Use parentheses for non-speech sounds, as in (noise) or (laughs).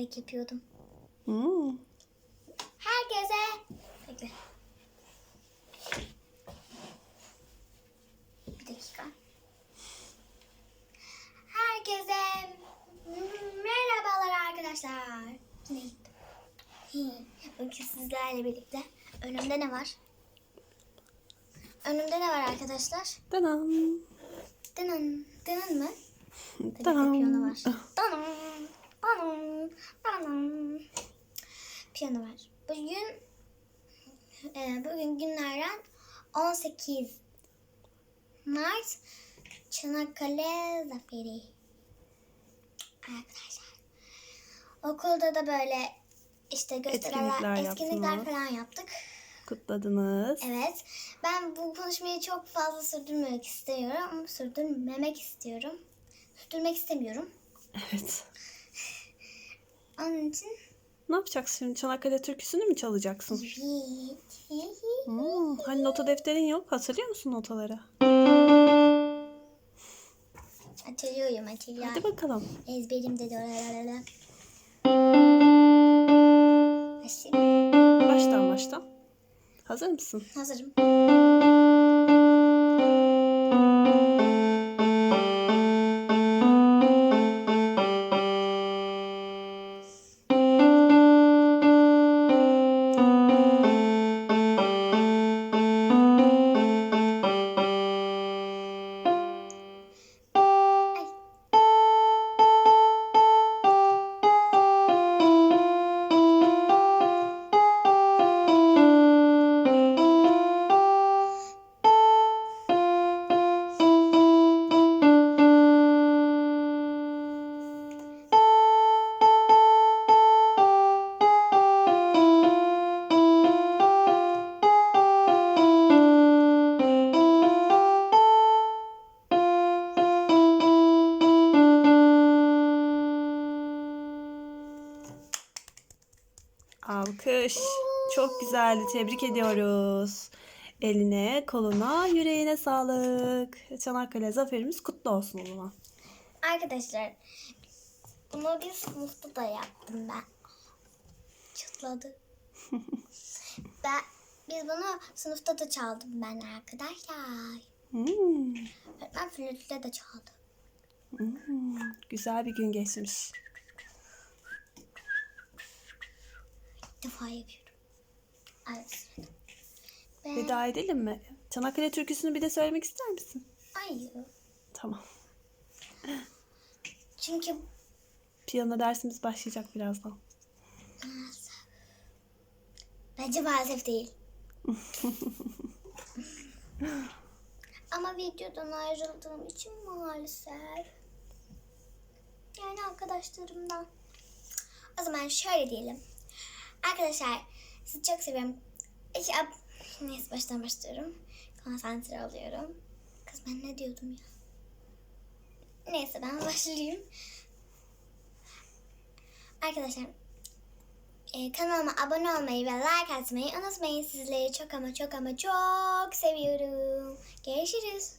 yapıyordum. Hmm. Herkese... Bekle. Bir dakika. Herkese merhabalar arkadaşlar. Yine gittim. Bugün sizlerle birlikte önümde ne var? Önümde ne var arkadaşlar? Danam. Dının, dının mı? Ki Danam. piyano var. Danım, danım, danım. Piyano var. Bugün e, bugün günlerden 18 Mart Çanakkale Zaferi. Arkadaşlar. Okulda da böyle işte gösteriler, Etkinlikler etkinlikler falan yaptık. Kutladınız. Evet. Ben bu konuşmayı çok fazla sürdürmek istiyorum ama sürdürmemek istiyorum. Sürdürmek istemiyorum. Evet. Onun için Ne yapacaksın şimdi? Çanakkale türküsünü mü çalacaksın? Hmm. Hani nota defterin yok. Hatırlıyor musun notaları? Hatırlıyorum hatırlıyorum. Hadi bakalım. Ezberimde de oralara. Baştan baştan. Hazır mısın? Hazırım. Alkış. Çok güzeldi. Tebrik ediyoruz. Eline, koluna, yüreğine sağlık. Çanakkale zaferimiz kutlu olsun o zaman. Arkadaşlar bunu bir sınıfta da yaptım ben. Çıtladı. (laughs) ben biz bunu sınıfta da çaldım ben arkadaşlar. Hmm. Öğretmen flütle de çaldı. Hmm. Güzel bir gün geçmiş. İlk defa yapıyorum. Evet. Ben... Veda edelim mi? Çanakkale türküsünü bir de söylemek ister misin? Hayır. Tamam. Çünkü Piyano dersimiz başlayacak birazdan. bence maalesef değil. (laughs) Ama videodan ayrıldığım için maalesef. Yani arkadaşlarımdan. O zaman şöyle diyelim. Arkadaşlar sizi çok seviyorum. Neyse baştan başlıyorum. Konsantre oluyorum. Kız ben ne diyordum ya? Neyse ben başlayayım. Arkadaşlar e, kanalıma abone olmayı ve like atmayı unutmayın. Sizleri çok ama çok ama çok seviyorum. Görüşürüz.